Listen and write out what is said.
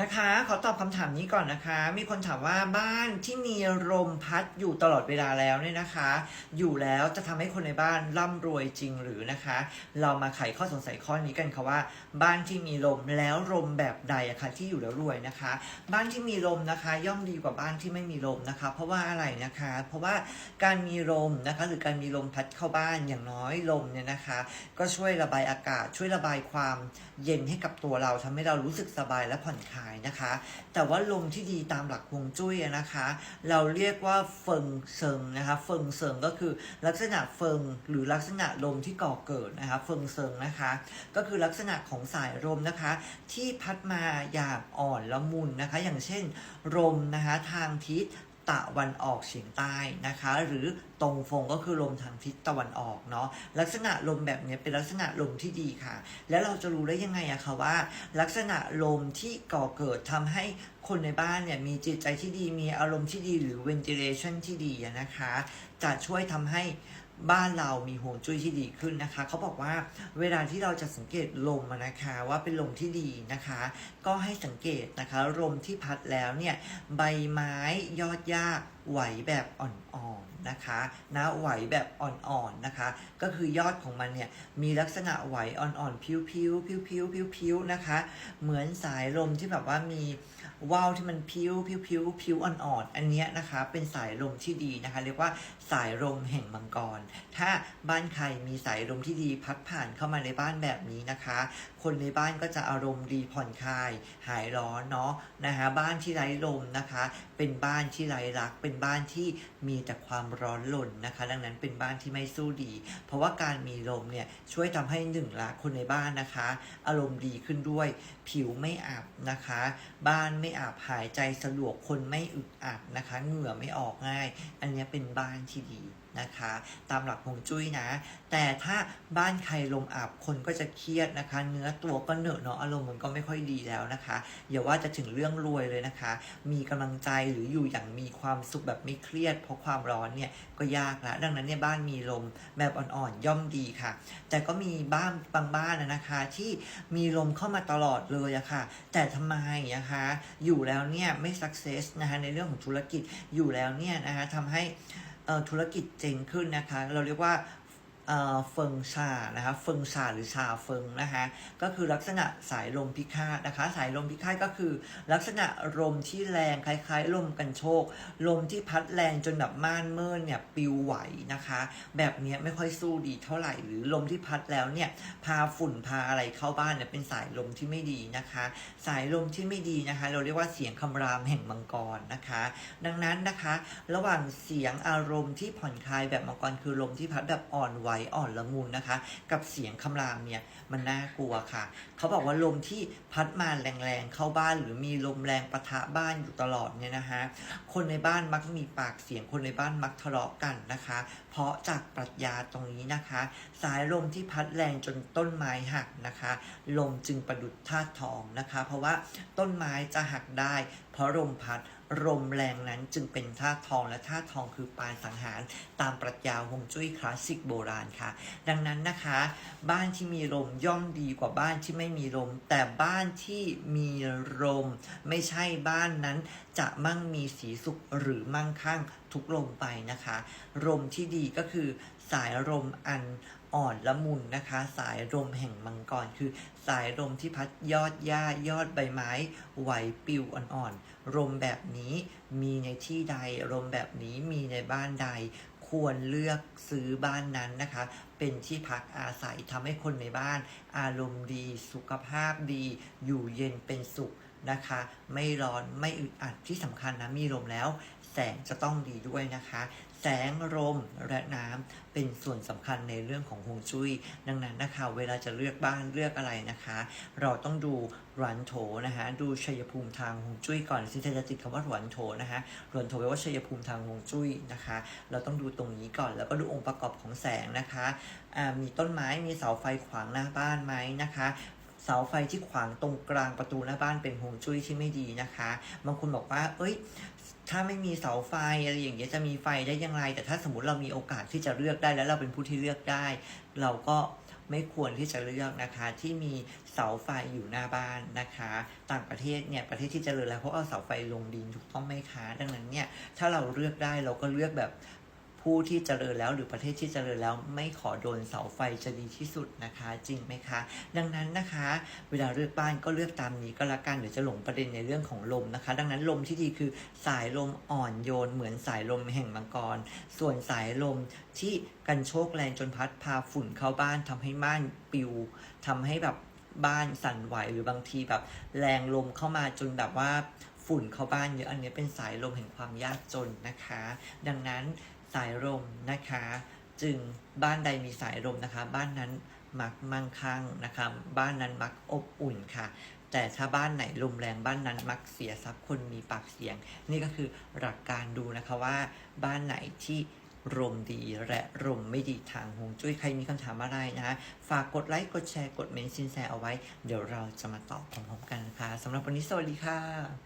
นะคะ ขอตอบคำถามนี้ก่อนนะคะ มีคนถามว่าบ้านที่มีลมพัดอยู่ตลอดเวลาแล้วเนี่ยนะคะ อยู่แล้วจะทำให้คนในบ้านร่ำรวยจริงหรือนะคะ เรามาไขข้อสงสัยข้อนี้กันค่ะว่า บ้านที่มีลมแล้วลมแบบใดอะคะที่อยู่แล้วรวยนะคะ บ้านที่มีลมนะคะ ย่อมดีกว่าบ้านที่ไม่มีลมนะคะ เพราะว่าอะไรนะคะ เพราะว่าการมีลมนะคะ หรือการมีลมพัดเข้าบ้านอย่างน้อยลมเนี่ยนะคะ ก็ช่วยระบายอากาศช่วยระบายความเย็นให้กับตัวเราทำให้เรารู้สึกสบายและผ่อนคลายนะคะ แต่ว่าลมที่ดีตามหลักฮวงจุ้ยนะคะ เราเรียกว่าเฟิงเซิงนะคะเฟิงเซิงก็คือลักษณะเฟิงหรือลักษณะลมที่ก่อเกิดนะคะเฟิงเซิงนะคะ ก็คือลักษณะของสายลมนะคะ ที่พัดมาอย่างอ่อนละมุนนะคะ อย่างเช่นลมนะคะทางทิศ ตะวันออกเฉียงใต้นะคะ หรือตรงฟงก็คือลมทางทิศตะวันออกเนาะลักษณะลมแบบนี้เป็นลักษณะลมที่ดีค่ะ แล้วเราจะรู้ได้ยังไงอะคะว่า ลักษณะลมที่ก่อเกิดทำให้คนในบ้านเนี่ยมีจิตใจที่ดีมีอารมณ์ที่ดีหรือ ventilation ที่ดีนะคะ จะช่วยทำให้ บ้านเรามีห่วงจุ้ยที่ดีขึ้นนะคะ เขาบอกว่าเวลาที่เราจะสังเกตลมนะคะว่าเป็นลมที่ดีนะคะ ก็ให้สังเกตนะคะลมที่พัดแล้วเนี่ยใบไม้ยอดหญ้าไหวแบบอ่อนๆนะคะนะไหวแบบอ่อนๆนะคะ ก็คือยอดของมันเนี่ยมีลักษณะไหวอ่อนๆพิ้วๆพิ้วๆพิ้วๆพิ้วๆนะคะ เหมือนสายลมที่แบบว่ามีว่าวที่มันพิ้วพิ้วพิ้วพิ้วอ่อนๆอันเนี้ยนะคะ เป็นสายลมที่ดีนะคะ เรียกว่าสายลมแห่งมังกรถ้าบ้านใครมีสายลมที่ดีพัดผ่านเข้ามาในบ้านแบบนี้นะคะ คนในบ้านก็จะอารมณ์ดีผ่อนคลาย หายร้อนเนาะนะคะบ้านที่ไร้ลมนะคะ เป็นบ้านที่ไร้รัก เป็นบ้านที่มีแต่ความร้อนรนนะคะ ดังนั้นเป็นบ้านที่ไม่สู้ดี เพราะว่าการมีลมเนี่ยช่วยทำให้หนึ่งละคนในบ้านนะคะ อารมณ์ดีขึ้นด้วย ผิวไม่อับนะคะ บ้านไม่อับหายใจสะดวกคนไม่อึดอัดนะคะ เหงื่อไม่ออกง่าย อันนี้เป็นบ้านที่ดี นะคะ ตามหลักฮวงจุ้ยนะ แต่ถ้าบ้านใครลมอับคนก็จะเครียดนะคะ เนื้อตัวก็เหนอะเนาะอารมณ์มันก็ไม่ค่อยดีแล้วนะคะอย่าว่าจะถึงเรื่องรวยเลยนะคะ มีกำลังใจหรืออยู่อย่างมีความสุขแบบไม่เครียด เพราะความร้อนเนี่ยก็ยากละดังนั้นเนี่ยบ้านมีลมแบบอ่อนๆย่อมดีค่ะ แต่ก็มีบ้านบางบ้านนะคะที่มีลมเข้ามาตลอดเลยอะค่ะ แต่ทำไมนะคะอยู่แล้วเนี่ยไม่ success นะคะในเรื่องของธุรกิจอยู่แล้วเนี่ยนะคะทำให้ ธุรกิจเจ๋งขึ้นนะคะ เราเรียกว่า เอ่อเฟิงชานะคะเฟิงชาหรือชาเฟิงนะคะก็คือลักษณะสายลมพิฆาตนะคะ สายลมพิฆาตก็คือ ลักษณะลมที่แรงคล้าย ๆ ลมกันโชกลมที่พัดแรงจนแบบม่านเมื่นเนี่ยปิวไหวนะคะ แบบนี้ไม่ค่อยสู้ดีเท่าไหร่ หรือลมที่พัดแล้วเนี่ยพาฝุ่นพาอะไรเข้าบ้านเนี่ยเป็นสายลมที่ไม่ดีนะคะ สายลมที่ไม่ดีนะคะ เราเรียกว่าเสียงคำรามแห่งมังกรนะคะ ดังนั้นนะคะ ระหว่างเสียงอารมณ์ที่ผ่อนคลายแบบมังกรคือลมที่พัดแบบอ่อนไหวอ่อนละมุนนะคะ กับเสียงคำรามเนี่ยมันน่ากลัวค่ะ เขาบอกว่าลมที่พัดมาแรงๆเข้าบ้าน หรือมีลมแรงประทะบ้านอยู่ตลอดเนี่ยนะคะคนในบ้านมักมีปากเสียงคนในบ้านมักทะเลาะกันนะคะ เพราะจากปรัชญาตรงนี้นะคะ สายลมที่พัดแรงจนต้นไม้หักนะคะ ลมจึงประดุดธาตุทองนะคะ เพราะว่าต้นไม้จะหักได้ เพราะลมพัด ลมแรงนั้นจึงเป็นธาตุทองและธาตุทองคือปานสังหารตามปรัชญาฮวงจุ้ยคลาสสิกโบราณค่ะ ดังนั้นนะคะ บ้านที่มีลมย่อมดีกว่าบ้านที่ไม่มีลม แต่บ้านที่มีลม ไม่ใช่บ้านนั้นจะมั่งมีสีสุขหรือมั่งคั่ง ทุกลมไปนะคะ ลมที่ดีก็คือสายลมอันอ่อนละมุนนะคะ สายลมแห่งมังกรคือสายลมที่พัดยอดหญ้ายอดใบไม้ไหวปลิวอ่อนๆลมแบบนี้มีในที่ใดลมแบบนี้มีในบ้านใด ควรเลือกซื้อบ้านนั้นนะคะ เป็นที่พักอาศัยทำให้คนในบ้าน อารมณ์ดีสุขภาพดี อยู่เย็นเป็นสุขนะคะ ไม่ร้อนไม่อึดอัดที่สำคัญนะมีลมแล้ว แสงจะต้องดีด้วยนะคะ แสงลมและน้ำเป็นส่วนสำคัญในเรื่องของฮวงจุ้ย ดังนั้นนะคะ เวลาจะเลือกบ้านเลือกอะไรนะคะ เราต้องดูรันโถนะคะ ดูชัยภูมิทางฮวงจุ้ยก่อนซินเทจะติดคำว่ารันโถนะคะรันโถแปลว่าชัยภูมิทางฮวงจุ้ยนะคะ เราต้องดูตรงนี้ก่อน แล้วก็ดูองค์ประกอบของแสงนะคะอ่ามีต้นไม้มีเสาไฟขวางหน้าบ้านไหมนะคะ เสาไฟที่ขวางตรงกลางประตูหน้าบ้านเป็นฮวงจุ้ยที่ไม่ดีนะคะ บางคนบอกว่า เอ้ย ถ้าไม่มีเสาไฟอะไรอย่างเงี้ยจะมีไฟได้อยังไงแต่ถ้าสมมติเรามีโอกาสที่จะเลือกได้แล้วเราเป็นผู้ที่เลือกได้ เราก็ไม่ควรที่จะเลือกนะคะที่มีเสาไฟอยู่หน้าบ้านนะคะ ต่างประเทศเนี่ยประเทศที่เจริญแล้วเขาเอาเสาไฟลงดินถูกต้องไหมคะ ดังนั้นเนี่ยถ้าเราเลือกได้เราก็เลือกแบบ ผู้ที่เจริญแล้วหรือประเทศที่เจริญแล้วไม่ขอโดนเสาไฟจะดีที่สุดนะคะ จริงไหมคะ ดังนั้นนะคะ เวลาเลือกบ้านก็เลือกตามนี้ก็แล้วกันเดี๋ยวจะหลงประเด็นในเรื่องของลมนะคะ ดังนั้นลมที่ดีคือสายลมอ่อนโยน เหมือนสายลมแห่งมังกร ส่วนสายลมที่กันโชกแรงจนพัดพาฝุ่นเข้าบ้านทำให้บ้านปิวทำให้แบบบ้านสั่นไหวหรือบางทีแบบ แรงลมเข้ามาจนแบบว่าฝุ่นเข้าบ้านเยอะอันนี้เป็นสายลมแห่งความยากจนนะคะ ดังนั้น สายลมนะคะ จึงบ้านใดมีสายลมนะคะ บ้านนั้นมักมั่งคั่งนะคะ บ้านนั้นมักอบอุ่นค่ะ แต่ถ้าบ้านไหนลมแรงบ้านนั้นมักเสียทรัพย์คนมีปากเสียง นี่ก็คือหลักการดูนะคะว่า บ้านไหนที่ลมดีและลมไม่ดีทางฮวงจุ้ยใครมีคำถามอะไรนะฝากกดไลค์กดแชร์กดเมนต์ซินแซเอาไว้ เดี๋ยวเราจะมาตอบพร้อมๆกันนะคะสำหรับวันนี้สวัสดีค่ะ